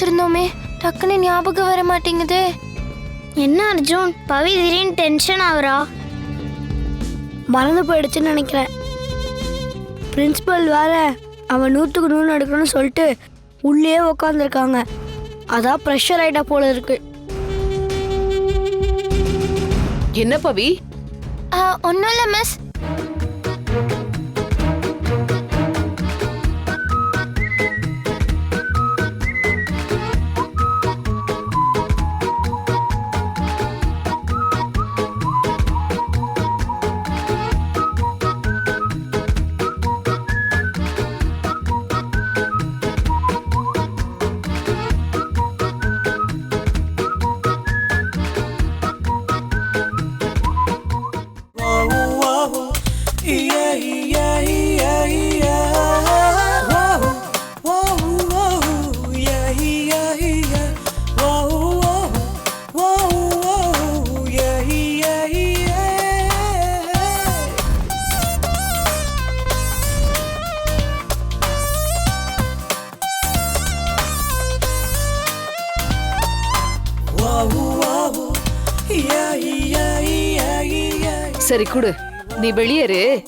வச்சிருந்தோமே டக்குன்னு ஞாபகம் வர மாட்டேங்குதே. என்ன அர்ஜுன்? பவி திடீர்னு டென்ஷன் ஆகுறா? மறந்து போயிடுச்சுன்னு நினைக்கிறேன். பிரின்சிபல் வேற அவன் நூற்றுக்கு நூறு எடுக்கணும்னு சொல்லிட்டு உள்ளே உட்காந்துருக்காங்க அதான் ப்ரெஷர் ஆயிட்டா போல இருக்கு. என்ன பவி? ஒன்றும் இல்லை மிஸ் குடு. நீ வெளியேறு.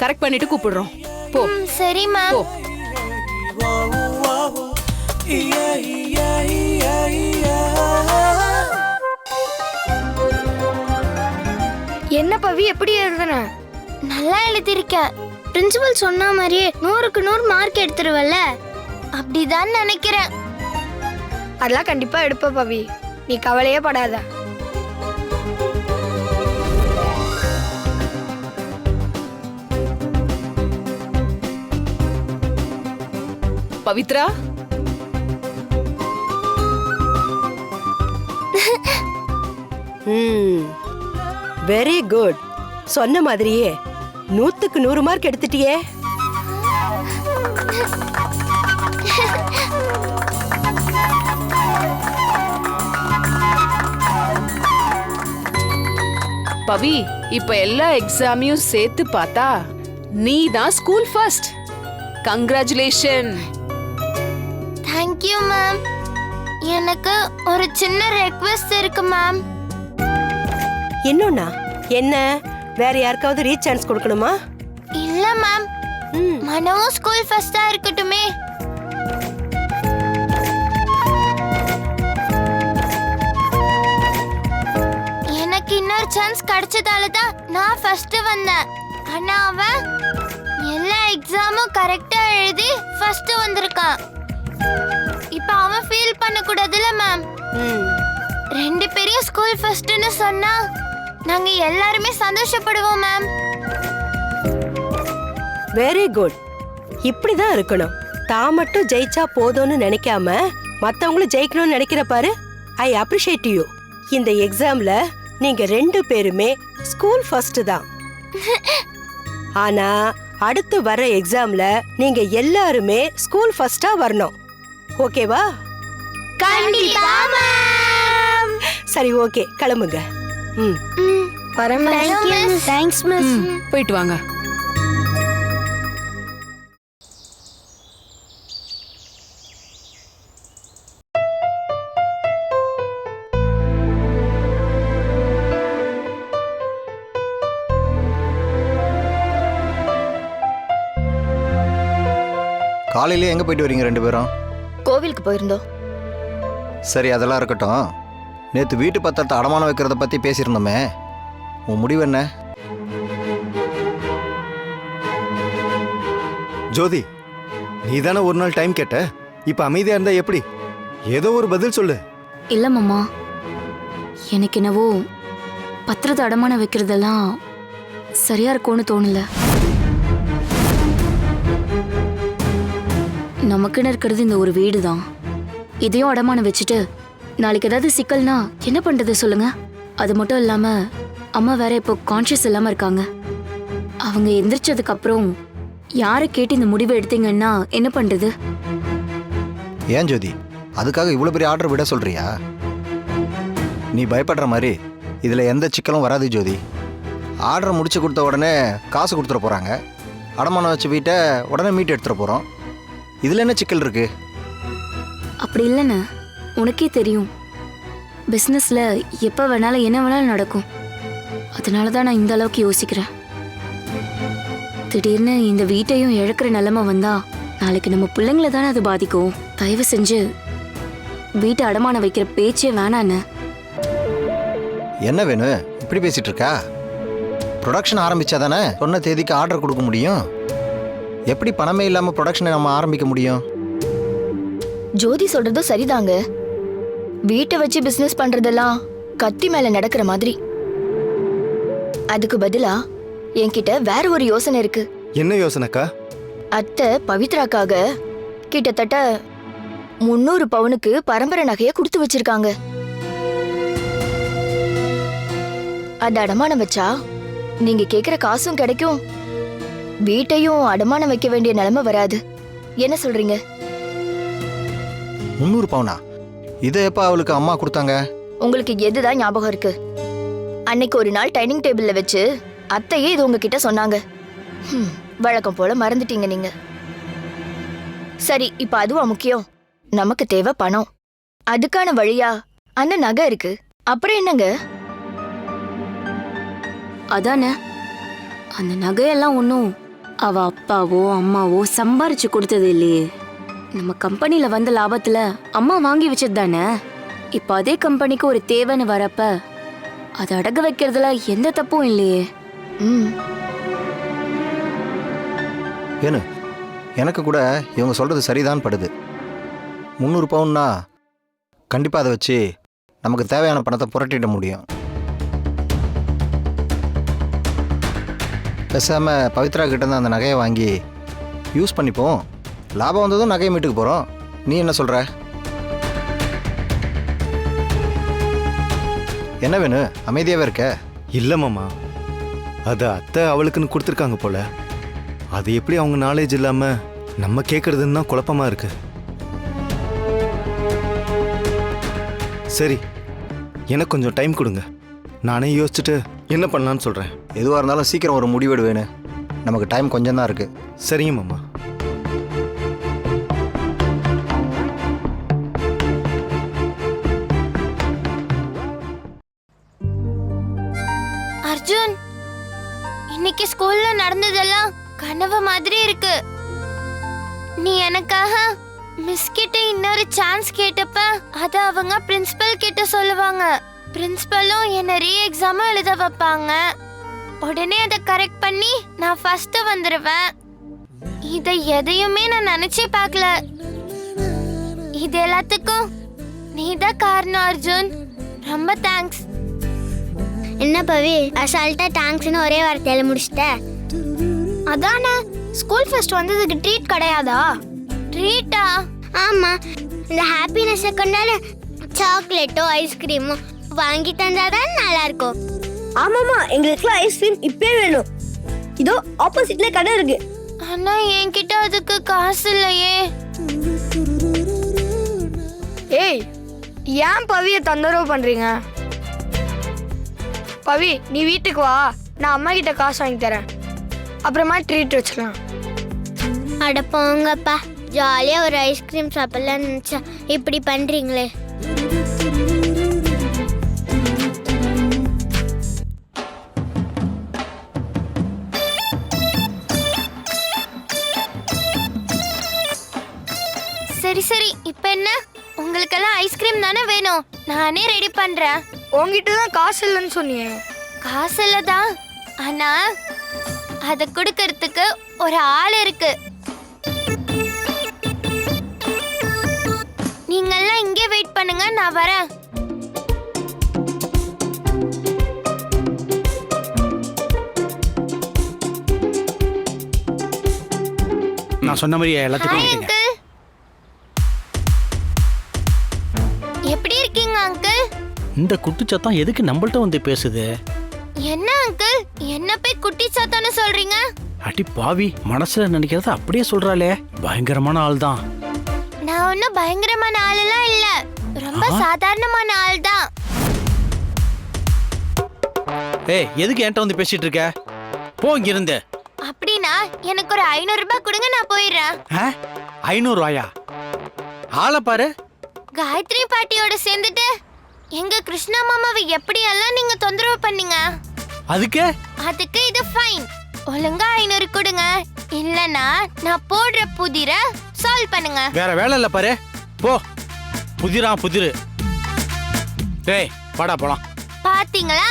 கரெக்ட் பண்ணிட்டு கூப்பிடுறோம். போ. சரி மேம் போ. என்ன பவி எப்படி எழுதுன? நல்லா எழுதியிருக்கேன். பிரின்சிபல் சொன்ன மாதிரியே நூறுக்கு நூறு மார்க் எடுத்துருவல்ல? அப்படிதான் நினைக்கிறேன். அதெல்லாம் கண்டிப்பா எடுப்ப பவி. நீ கவலையே படாத. பவித்ரா? வெரி குட் சொன்ன மாதிரியே நூத்துக்கு நூறு மார்க் எடுத்துட்டியே. பவி இப்ப எல்லா எக்ஸாமையும் சேர்த்து பார்த்தா நீ தான் school first congratulation thank you ma'am எனக்கு ஒரு சின்ன ரெக்வெஸ்ட் இருக்கு மேம் இன்னொன்னா என்ன? வேற யாருக்காவது ரீச் சான்ஸ் கொடுக்கணுமா? இல்ல மேம் மனவும் ஸ்கூல் ஃபர்ஸ்டா இருக்கட்டுமே. எனக்கு இன்னொரு சான்ஸ் கிடைச்சதால தான் நான் ஃபர்ஸ்ட் வந்தேன். ஆனா அவன் எல்லா எக்ஸாமும் கரெக்டா எழுதி ஃபர்ஸ்ட் வந்திருக்கான். இப்போ அவன் ஃபீல் பண்ண கூடாதுல மேம் ரெண்டு பேரையும் ஸ்கூல் ஃபர்ஸ்ட்னு சொன்னா நாங்க எல்லாருமே சந்தோஷப்படுவோம் மேம் வெரி குட் இப்படிதான் இருக்கணும். தான் மட்டும் ஜெயிச்சா போதும்னு நினைக்காம மத்தவங்களும் ஜெயிக்கணும்னு நினைக்கிற பாரு. ஐ அப்ரிஷியேட் யூ இந்த எக்ஸாம்ல நீங்க ரெண்டு பேருமே ஸ்கூல் ஃபர்ஸ்ட் தான். ஆனா அடுத்து வர எக்ஸாம்ல நீங்க எல்லாருமே ஸ்கூல் ஃபர்ஸ்டா வரணும். ஓகேவா? கண்டிப்பா மேம். சரி ஓகே. கிளம்புங்க. ம். தேங்க்ஸ் மிஸ் போயிட்டு வாங்க. காலையிலே எங்கே போயிட்டு வரீங்க ரெண்டு பேரும்? கோவிலுக்கு போயிருந்தோம். சரி அதெல்லாம் இருக்கட்டும். நேற்று வீட்டு பத்திரத்தை அடமானம் வைக்கிறத பற்றி பேசியிருந்தோமே. உன் முடிவு என்ன? ஜோதி நீ தானே ஒரு நாள் டைம் கேட்ட? இப்ப அமைதியா இருந்தா எப்படி? ஏதோ ஒரு பதில் சொல்லு. இல்ல மாமா. எனக்கு என்னவோ பத்திரத்தை அடமானம் வைக்கிறதெல்லாம் சரியா இருக்கும்னு தோணல. நமக்குன்னு இருக்கிறது இந்த ஒரு வீடு தான் இதையும் அடமானம் வச்சுட்டு நாளைக்கு ஏதாவது சிக்கல்னா என்ன பண்றது சொல்லுங்க? அது மட்டும் இல்லாம அம்மா வேற இப்போ கான்ஷியஸ் இல்லாம இருக்காங்க. அவங்க எந்திரிச்சதுக்கு அப்புறம் யாரை கேட்டு இந்த முடிவை எடுத்தீங்கன்னா என்ன பண்றது? ஏன் ஜோதி? அதுக்காக இவ்வளோ பெரிய ஆர்டர் விட சொல்றியா? நீ பயப்படுற மாதிரி இதில் எந்த சிக்கலும் வராது ஜோதி. ஆர்டர் முடிச்சு கொடுத்த உடனே காசு கொடுத்துட போகிறாங்க அடமானம் வச்சு வீட்டை உடனே மீட்டு எடுத்துட போகிறோம் இதில் என்ன சிக்கல் இருக்கு? அப்படி இல்லைண்ணே. உனக்கே தெரியும். பிஸ்னஸில் எப்போ வேணாலும் என்ன வேணாலும் நடக்கும். அதனால தான் நான் இந்த அளவுக்கு யோசிக்கிறேன். திடீர்னு இந்த வீட்டையும் இழக்கிற நிலைமை வந்தா நாளைக்கு நம்ம பிள்ளைங்கள தானே அது பாதிக்கும். தயவு செஞ்சு வீட்டை அடமான வைக்கிற பேச்சே வேணாண்ணே. என்ன வேணும் இப்படி பேசிட்டு இருக்கா? ப்ரொடக்ஷன் ஆரம்பிச்சா தானே சொன்ன தேதிக்கு ஆர்டர் கொடுக்க முடியும்? எப்படி பணமே இல்லாமல் ப்ரொடக்ஷனை நம்ம ஆரம்பிக்க முடியும்? ஜோதி சொல்றதும் சரிதாங்க. வீட்டை வச்சு பிசினஸ் பண்றதெல்லாம் கத்தி மேல நடக்கிற மாதிரி. அதுக்கு பதிலா என்கிட்ட வேற ஒரு யோசனை இருக்கு. என்ன யோசனைக்கா? அத்தை பவித்ராக்காக கிட்டத்தட்ட முன்னூறு பவுனுக்கு பரம்பரை நகைய கொடுத்து வச்சிருக்காங்க. அது அடமானம் வச்சா நீங்க கேக்குற காசும் கிடைக்கும். வீட்டையும் அடமானம் வைக்க வேண்டிய நிலைமை வராது. என்ன சொல்றீங்க? முந்நூறு பவுனா? இதை எப்போ அவளுக்கு அம்மா கொடுத்தாங்க? உங்களுக்கு எதுதான் ஞாபகம் இருக்கு? அன்னைக்கு ஒரு நாள் டைனிங் டேபிள்ல வச்சு அத்தையே இது உங்ககிட்ட சொன்னாங்க. ஹம், வழக்கம் போல மறந்துட்டீங்க நீங்க. சரி இப்ப அதுவா முக்கியம்? நமக்கு தேவை பணம். அதுக்கான வழியா? அந்த நகை இருக்கு. அப்புறம் என்னங்க? அதானே? அந்த நகையெல்லாம் ஒன்றும் அவ அப்பாவோ அம்மாவோ சம்பாரிச்சு கொடுத்தது இல்லையே. நம்ம கம்பெனியில் வந்த லாபத்தில் அம்மா வாங்கி வச்சது தானே இப்போ அதே கம்பெனிக்கு ஒரு தேவைன்னு வரப்ப அதை அடகு வைக்கிறதுல எந்த தப்பும் இல்லையே. ம். வேணு எனக்கு கூட இவங்க சொல்கிறது சரிதான் படுது. முந்நூறு பவுன்னா கண்டிப்பாக அதை வச்சு நமக்கு தேவையான பணத்தை புரட்டிட முடியும். பேசாமல் பவித்ரா கிட்டேருந்து அந்த நகையை வாங்கி யூஸ் பண்ணிப்போம். லாபம் வந்ததும் நகையை மீட்டுக்கு போகிறோம் நீ என்ன சொல்கிற என்ன வேணும் அமைதியாகவே இருக்க. இல்ல மாமா. அது அத்தை அவளுக்குன்னு கொடுத்துருக்காங்க போல. அது எப்படி அவங்க நாலேஜ் இல்லாமல் நம்ம கேட்குறதுன்னு தான் குழப்பமாக இருக்கு. சரி எனக்கு கொஞ்சம் டைம் கொடுங்க. நானே யோசிச்சுட்டு என்ன பண்ணலான்னு சொல்றேன்? எதுவாக இருந்தாலும் சீக்கிரம் ஒரு முடிவெடு வேணு. நமக்கு டைம் கொஞ்சம் தான் இருக்குது சரிங்க மாமா. அர்ஜுன் இன்னைக்கு ஸ்கூல்ல நடந்ததெல்லாம் கனவு மாதிரி இருக்கு. நீ எனக்காக மிஸ் கிட்ட இன்னொரு சான்ஸ் கேட்டப்ப அத அவங்க பிரின்சிபல் கிட்ட சொல்லுவாங்க. பிரின்சிபலும் என்ன ரீ எக்ஸாம் எழுத வைப்பாங்க. உடனே அதை கரெக்ட் பண்ணி நான் ஃபர்ஸ்ட் வந்துருவேன். இதை எதையுமே நான் நினைச்சே பார்க்கல. இது எல்லாத்துக்கும் நீதான் காரணம் அர்ஜுன். ரொம்ப தேங்க்ஸ் என்ன பவி? அசால்ட்டா தேங்க்ஸ்னு ஒரே வார்த்தையில முடிச்சிட்ட? அதானே? ஸ்கூல் ஃபெஸ்ட் வந்ததுக்கு ட்ரீட் கிடையாதா? ட்ரீட்டா ஆமா. இந்த ஹாப்பினஸ் கொண்டாட சாக்லேட்டோ ஐஸ்கிரீமோ வாங்கி தந்தாதான் நல்லா இருக்கும் ஆமாமா எங்களுக்குலாம் ஐஸ்கிரீம் இப்பே வேணும். இதோ ஆப்போசிட்ல கடை இருக்கு. ஆனா என்கிட்ட அதுக்கு காசு இல்லையே. ஏய் ஏன் பவிய தொந்தரவு பண்றீங்க? பவி நீ வீட்டுக்கு வா. நான் அம்மா கிட்ட காசு வாங்கி தரேன். அப்புறமா ட்ரீட் வச்சுக்கலாம். அட போங்கப்பா. ஜாலியா ஒரு ஐஸ்கிரீம் சாப்பிடலாம்னு நினைச்சா இப்படி பண்றீங்களே. சரி இப்போ என்ன? உங்களுக்கெல்லாம் ஐஸ்கிரீம் தானே வேணும். நானே ரெடி பண்றேன். உங்ககிட்ட தான் காசு இல்லைன்னு சொன்னியே. காசு இல்லதான் ஆனா அதை கொடுக்கறதுக்கு ஒரு ஆள் இருக்கு. நீங்கெல்லாம் இங்கே வெயிட் பண்ணுங்க நான் வரேன். நான் சொன்ன மாதிரி எல்லாத்துக்கும் இந்த குட்டுச்சத்தம் எதுக்கு நம்மள்ட்ட வந்து பேசுது? என்ன அங்கிள் என்ன போய் குட்டி சாத்தான்னு சொல்றீங்க? அடி பாவி மனசுல நினைக்கிறத அப்படியே சொல்றாளே. பயங்கரமான ஆள் தான் நான் ஒன்றும் பயங்கரமான ஆளெல்லாம் இல்ல. ரொம்ப சாதாரணமான ஆள் தான் ஏய் எதுக்கு என்கிட்ட வந்து பேசிட்டு இருக்க? போ இங்க இருந்து அப்படின்னா எனக்கு ஒரு ஐநூறு ரூபாய் கொடுங்க நான் போயிடுறேன். ஐநூறு ரூபாயா? ஆளை பாரு. காயத்ரி பாட்டியோட சேர்ந்துட்டு எங்க கிருஷ்ணா மாமாவை எப்படியெல்லாம் நீங்க தொந்தரவு பண்ணீங்க? அதுக்கு? அதுக்கு இது ஃபைன் ஒழுங்கா ஐநூறு கொடுங்க. இல்லனா நான் போடுற புதிர சால்வ் பண்ணுங்க. வேற வேலை இல்ல பாரு. போ. புதிரா புதிரு. டேய் வாடா போலாம். பாத்தீங்களா?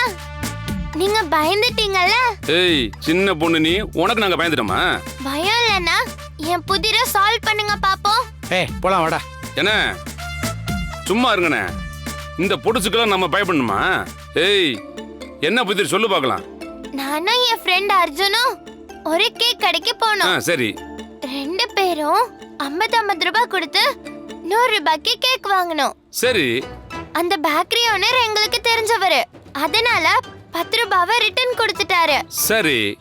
நீங்க பயந்துட்டீங்கல்ல? ஏய் சின்ன பொண்ணு நீ உனக்கு நாங்க பயந்துட்டோமா? பயம் இல்லைன்னா என் புதிர சால்வ் பண்ணுங்க பாப்போம். ஏய் போலாம் வாடா. என்ன? சும்மா இருங்கண்ணே. இந்த பொடுசுக்கெல்லாம் நம்ம பயப்படணுமா? ஏய் என்ன புதிர் சொல்லு பார்க்கலாம். நானும் என் ஃப்ரெண்ட் அர்ஜுனும் ஒரு கேக் கடைக்கு ஆ போனோம் சரி. ரெண்டு பேரும் ஐம்பது ஐம்பது ரூபாய் கொடுத்து நூறு ரூபாய்க்கு கேக் வாங்கினோம். சரி. அந்த பேக்கரி ஓனர் எங்களுக்கு தெரிஞ்சவரு. அதனால பத்து ரூபாவை ரிட்டர்ன் கொடுத்துட்டாரு. சரி.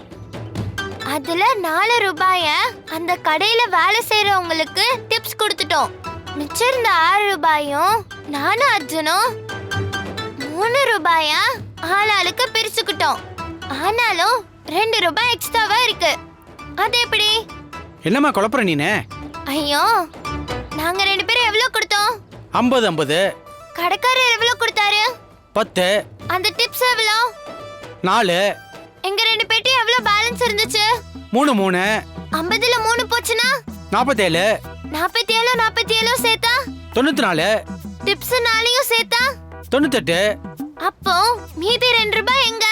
அதுல நாலு ரூபாய அந்த கடையில வேலை செய்யறவங்களுக்கு டிப்ஸ் கொடுத்துட்டோம். மிச்சம் இருந்த ஆறு ரூபாயும் நானும் அர்ஜுனும் மூணு ரூபாயா? ஆளாளுக்கு பிரிச்சுக்கிட்டோம். ஆனாலும் ரெண்டு ரூபாய் எக்ஸ்ட்ராவா இருக்கு. அது எப்படி? என்னம்மா குழப்பற நீனே? ஐயோ நாங்க ரெண்டு பேரும் எவ்வளவு கொடுத்தோம்? ஐம்பது ஐம்பது. கடைக்காரர் எவ்வளவு கொடுத்தாரு? பத்து. அந்த டிப்ஸ் எவ்வளோ? நாலு. எங்க ரெண்டு பேர்ட்டையும் எவ்வளவு பேலன்ஸ் இருந்துச்சு? மூணு மூணு. ஐம்பதுல மூணு போச்சுன்னா? நாற்பத்தேழு நாற்பத்தி ஏழு நாற்பத்தி ஏழு சேர்த்தா? தொண்ணூத்தி நாலு. டிப்ஸ் நாளையும் சேர்த்தா? தொண்ணூத்தெட்டு. அப்போ மீதி ரெண்டு ரூபாய் எங்க?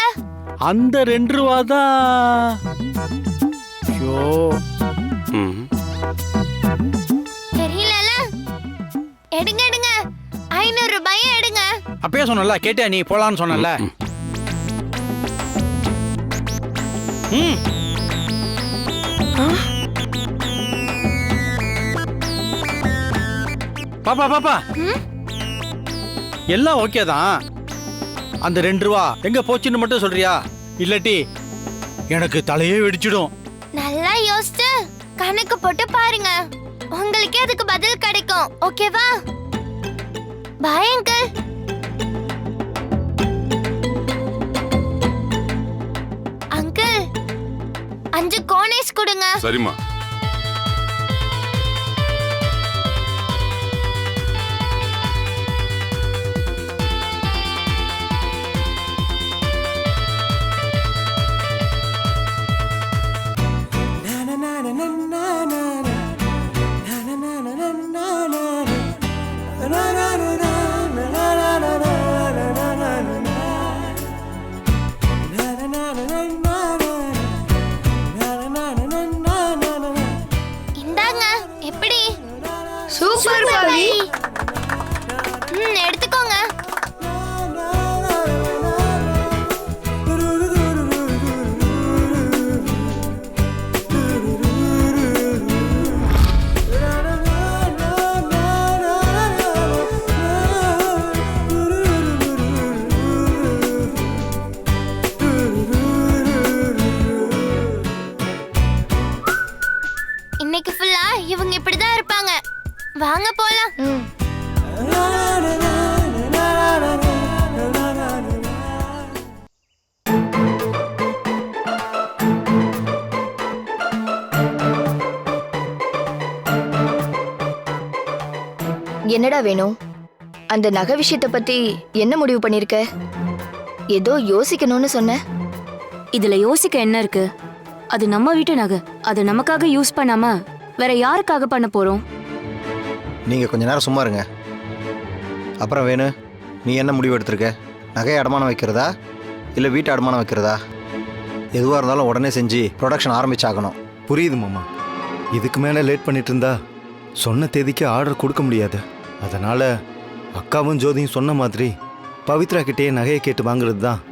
அந்த ரெண்டு ரூபா தான். ஐயோ. தெரியலல. எடுங்க எடுங்க. ஐநூறு ரூபாயை எடுங்க. அப்பயே சொன்னல கேட்டியா நீ போலான்னு சொன்னல ம் பாப்பா பாப்பா. ம்? எல்லாம் ஓகே தான். அந்த ரெண்டு ரூபா எங்க போச்சுன்னு மட்டும் சொல்றியா? இல்லாட்டி எனக்கு தலையே வெடிச்சிடும். நல்லா யோசிச்சு கணக்கு போட்டு பாருங்க. உங்களுக்கே அதுக்கு பதில் கிடைக்கும். ஓகேவா பாய் அங்கிள் அங்கிள் அஞ்சு கோனேஸ் கொடுங்க. சரிம்மா. என்னடா வேணும் அந்த நகை விஷயத்தை பத்தி என்ன முடிவு பண்ணிருக்க? ஏதோ யோசிக்கணும்னு சொன்ன. இதுல யோசிக்க என்ன இருக்கு? அது நம்ம வீட்டு நகை. அது நமக்காக யூஸ் பண்ணாம வேற யாருக்காக பண்ண போறோம்? நீங்கள் கொஞ்ச நேரம் சும்மா இருங்க. அப்புறம் வேணு நீ என்ன முடிவு எடுத்திருக்க? நகையை அடமானம் வைக்கிறதா? இல்லை வீட்டை அடமானம் வைக்கிறதா? எதுவாக இருந்தாலும் உடனே செஞ்சு ப்ரொடக்ஷன் ஆரம்பிச்சாகணும். புரியுது மாமா. இதுக்கு மேலே லேட் பண்ணிட்டு இருந்தா சொன்ன தேதிக்கு ஆர்டர் கொடுக்க முடியாது. அதனால அக்காவும் ஜோதியும் சொன்ன மாதிரி பவித்ரா கிட்டேயே நகையை கேட்டு வாங்குறது தான்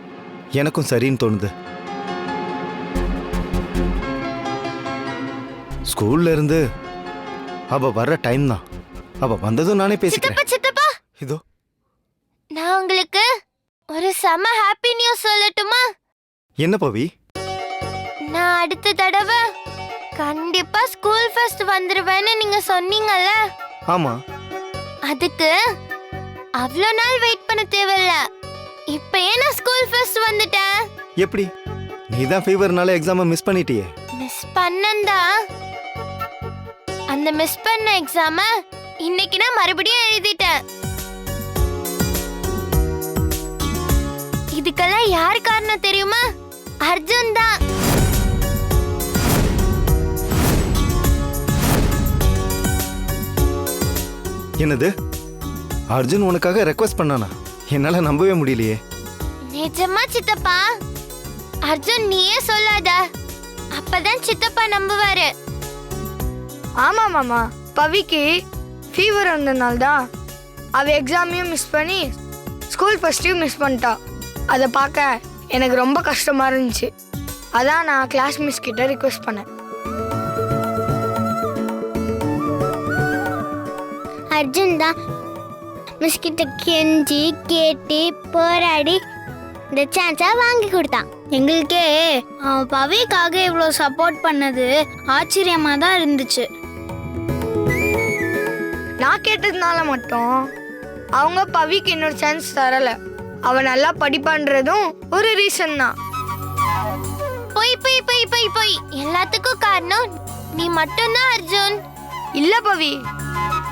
எனக்கும் சரின்னு தோணுது. ஸ்கூல்ல இருந்து அவ வர்ற டைம் தான். அவ வந்ததும் நானே பேசிக்கிறேன். சித்தப்பா இதோ. நான் உங்களுக்கு ஒரு செம ஹாப்பி நியூஸ் சொல்லட்டுமா? என்ன பவி? நான் அடுத்த தடவை கண்டிப்பா ஸ்கூல் ஃபர்ஸ்ட் வந்துருவேன்னு நீங்க சொன்னீங்கல்ல? ஆமா. அதுக்கு அவ்வளோ நாள் வெயிட் பண்ண தேவையில்ல. இப்பயே நான் ஸ்கூல் ஃபர்ஸ்ட் வந்துட்டேன். எப்படி? நீ தான் ஃபீவர்னால எக்ஸாமை மிஸ் பண்ணிட்டியே. மிஸ் பண்ணந்தா அந்த மிஸ் பண்ண எக்ஸாம இன்னைக்கு நான் மறுபடியும் எழுதிட்டேன். இதுக்கெல்லாம் யார் காரணம் தெரியுமா? அர்ஜுன் தான். என்னது? அர்ஜுன் உனக்காக ரெக்வஸ்ட் பண்ணானா? என்னால நம்பவே முடியலையே. நிஜமா சித்தப்பா? அர்ஜுன் நீயே சொல்லாத. அப்பதான் சித்தப்பா நம்புவாரு. ஆமா மாமா. பவிக்கு ஃபீவர் வந்ததுனால தான் அவ எக்ஸாமையும் மிஸ் பண்ணி ஸ்கூல் ஃபர்ஸ்ட்டையும் மிஸ் பண்ணிட்டா. அதை பார்க்க எனக்கு ரொம்ப கஷ்டமா இருந்துச்சு. அதான் நான் கிளாஸ் மிஸ் கிட்ட ரிக்வெஸ்ட் பண்ணேன். அர்ஜுன் தான். மிஸ் கிட்ட கெஞ்சி கேட்டு போராடி இந்த சான்ஸை வாங்கி கொடுத்தான். எங்களுக்கே அவன் பவிக்காக இவ்வளோ சப்போர்ட் பண்ணது ஆச்சரியமா தான் இருந்துச்சு. நான் கேட்டதுனால மட்டும் அவங்க பவிக்கு இன்னொரு சான்ஸ் தரல. அவ நல்லா படிப்பான்றதும் ஒரு ரீசன் தான். பொய் பொய் பொய் பொய் பொய். எல்லாத்துக்கும் காரணம் நீ மட்டும்தான் அர்ஜுன். இல்ல பவி.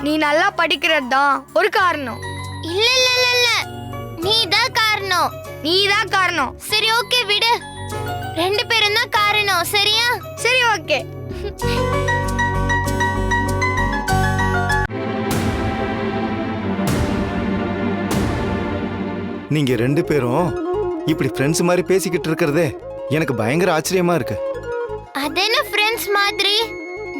நீ நல்லா படிக்கிறது தான் ஒரு காரணம். இல்ல இல்ல இல்ல இல்ல. நீ தான் காரணம். நீ தான் காரணம். சரி ஓகே விடு. ரெண்டு பேரும் தான் காரணம் சரியா? சரி ஓகே. நீங்க ரெண்டு பேரும் இப்படி ஃப்ரெண்ட்ஸ் மாதிரி பேசிக்கிட்டு இருக்கிறதே எனக்கு பயங்கர ஆச்சரியமா இருக்கு. அது என்ன ஃப்ரெண்ட்ஸ் மாதிரி?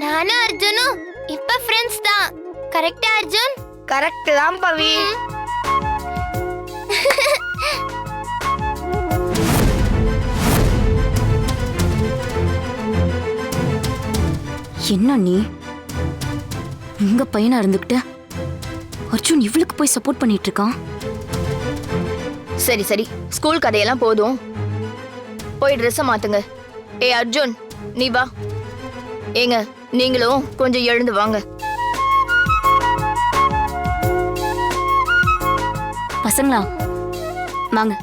நானும் அர்ஜுனும் இப்ப ஃப்ரெண்ட்ஸ் தான். கரெக்டா அர்ஜுன்? கரெக்ட் தான் பவி. என்ன நீ? உங்க பையனா இருந்துகிட்டு? அர்ஜுன் இவளுக்கு போய் சப்போர்ட் பண்ணிட்டு இருக்கான் சரி சரி. ஸ்கூல் கதையெல்லாம் போதும். போய் ட்ரெஸ்ஸை மாத்துங்க. ஏ அர்ஜுன் நீ வா. ஏங்க நீங்களும் கொஞ்சம் எழுந்து வாங்க. பசங்களா? வாங்க.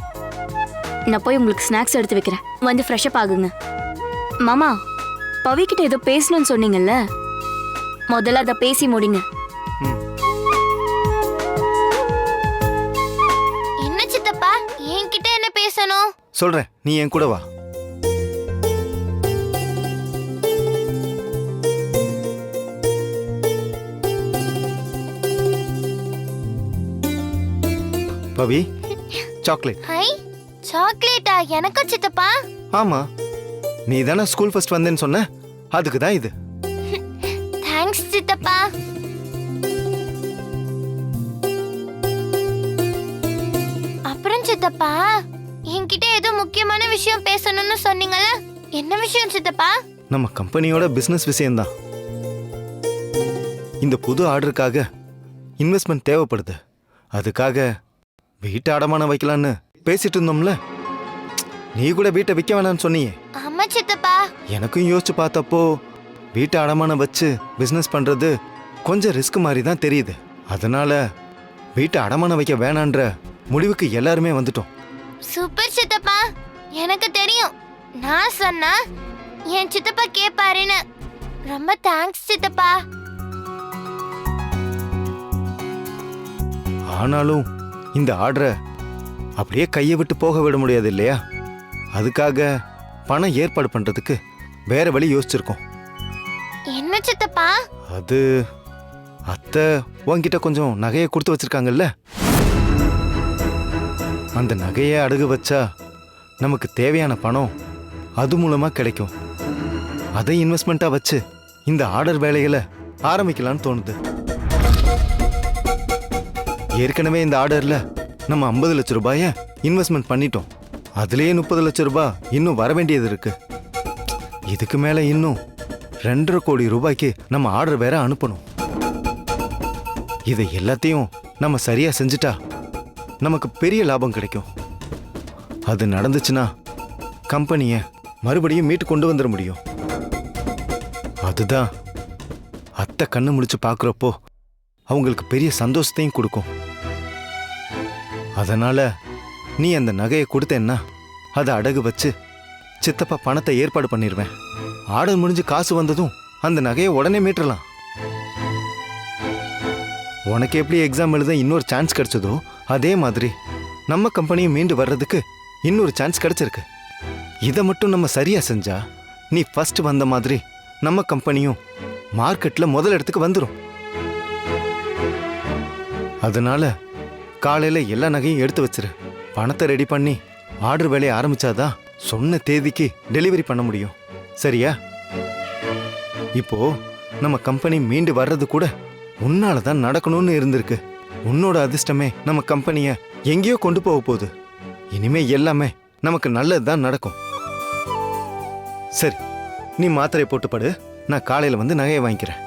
நான் போய் உங்களுக்கு ஸ்நாக்ஸ் எடுத்து வைக்கிறேன். வந்து ஃப்ரெஷ்அப் ஆகுங்க. மாமா பவி கிட்ட ஏதோ பேசணும்னு சொன்னீங்கல்ல? முதல்ல அதை பேசி முடிங்க. என்ன சித்தப்பா? என்கிட்ட என்ன பேசணும்? சொல்றேன். நீ என் கூட வா. பவி சாக்லேட் ஹை சாக்லேட்டா எனக்கும் சித்தப்பா? ஆமா. நீ தானே ஸ்கூல் ஃபர்ஸ்ட் வந்தேன்னு சொன்ன? அதுக்கு தான் இது. தேங்க்ஸ் சித்தப்பா. அப்புறம் சித்தப்பா என்கிட்ட ஏதோ முக்கியமான விஷயம் பேசணும்னு சொன்னீங்கல்ல? என்ன விஷயம் சித்தப்பா? நம்ம கம்பெனியோட பிசினஸ் விஷயம்தான். இந்த புது ஆர்டருக்காக இன்வெஸ்ட்மெண்ட் தேவைப்படுது. அதுக்காக வீட்டை அடமானம் வைக்கலான்னு பேசிட்டு இருந்தோம்ல நீ கூட வீட்டை விற்க வேணாம்னு சொன்னியே. ஆமா சித்தப்பா. எனக்கும் யோசிச்சு பார்த்தப்போ வீட்டை அடமானம் வச்சு பிஸ்னஸ் பண்றது கொஞ்சம் ரிஸ்க் மாதிரி தான் தெரியுது. அதனால வீட்டை அடமானம் வைக்க வேணான்ற முடிவுக்கு எல்லாருமே வந்துட்டோம். சூப்பர் சித்தப்பா. எனக்கு தெரியும். நான் சொன்னா என் சித்தப்பா கேப்பாருன்னு. ரொம்ப தேங்க்ஸ் சித்தப்பா. ஆனாலும் இந்த ஆர்டரை அப்படியே கையை விட்டு போக விட முடியாது இல்லையா? அதுக்காக பணம் ஏற்பாடு பண்றதுக்கு வேற வழி யோசிச்சிருக்கோம். என்ன சித்தப்பா? அது அத்தை உன்கிட்ட கொஞ்சம் நகையை கொடுத்து வச்சிருக்காங்கல்ல? அந்த நகையை அடகு வச்சா நமக்கு தேவையான பணம் அது மூலமா கிடைக்கும். அதை இன்வெஸ்ட்மெண்ட்டா வச்சு இந்த ஆர்டர் வேலைகளை ஆரம்பிக்கலாம்னு தோணுது. ஏற்கனவே இந்த ஆர்டர்ல நம்ம ஐம்பது லட்ச ரூபாய இன்வெஸ்ட்மெண்ட் பண்ணிட்டோம். அதுலேயே முப்பது லட்ச ரூபாய் இன்னும் வர வேண்டியது இருக்கு. இதுக்கு மேல இன்னும் ரெண்டரை கோடி ரூபாய்க்கு நம்ம ஆர்டர் வேற அனுப்பணும். இதை எல்லாத்தையும் நம்ம சரியா செஞ்சுட்டா நமக்கு பெரிய லாபம் கிடைக்கும். அது நடந்துச்சுன்னா கம்பெனியை மறுபடியும் மீட்டு கொண்டு வந்துட முடியும். அதுதான் அத்தை கண்ணு முடிச்சு பார்க்குறப்போ அவங்களுக்கு பெரிய சந்தோஷத்தையும் கொடுக்கும். அதனால நீ அந்த நகையை கொடுத்தேன்னா அதை அடகு வச்சு சித்தப்பா பணத்தை ஏற்பாடு பண்ணிடுவேன் ஆர்டர் முடிஞ்சு காசு வந்ததும் அந்த நகையை உடனே மீட்டுறலாம் உனக்கு எப்படி எக்ஸாம் எழுத இன்னொரு சான்ஸ் கிடைச்சதோ அதே மாதிரி நம்ம கம்பெனியும் மீண்டு வர்றதுக்கு இன்னொரு சான்ஸ் கிடைச்சிருக்கு. இதை மட்டும் நம்ம சரியா செஞ்சா நீ ஃபர்ஸ்ட் வந்த மாதிரி நம்ம கம்பெனியும் மார்க்கெட்ல முதல் இடத்துக்கு வந்துடும் அதனால காலையில் எல்லா நகையும் எடுத்து வச்சிரு. பணத்தை ரெடி பண்ணி ஆர்டர் வேலையை ஆரம்பிச்சாதான் சொன்ன தேதிக்கு டெலிவரி பண்ண முடியும். சரியா? இப்போ நம்ம கம்பெனி மீண்டு வர்றது கூட உன்னால தான் நடக்கணும்னு இருந்திருக்கு. உன்னோட அதிர்ஷ்டமே நம்ம கம்பெனியை எங்கேயோ கொண்டு போக போகுது. இனிமே எல்லாமே நமக்கு நல்லது தான் நடக்கும். சரி நீ மாத்திரை போட்டு படு நான் காலையில் வந்து நகையை வாங்கிக்கிறேன்.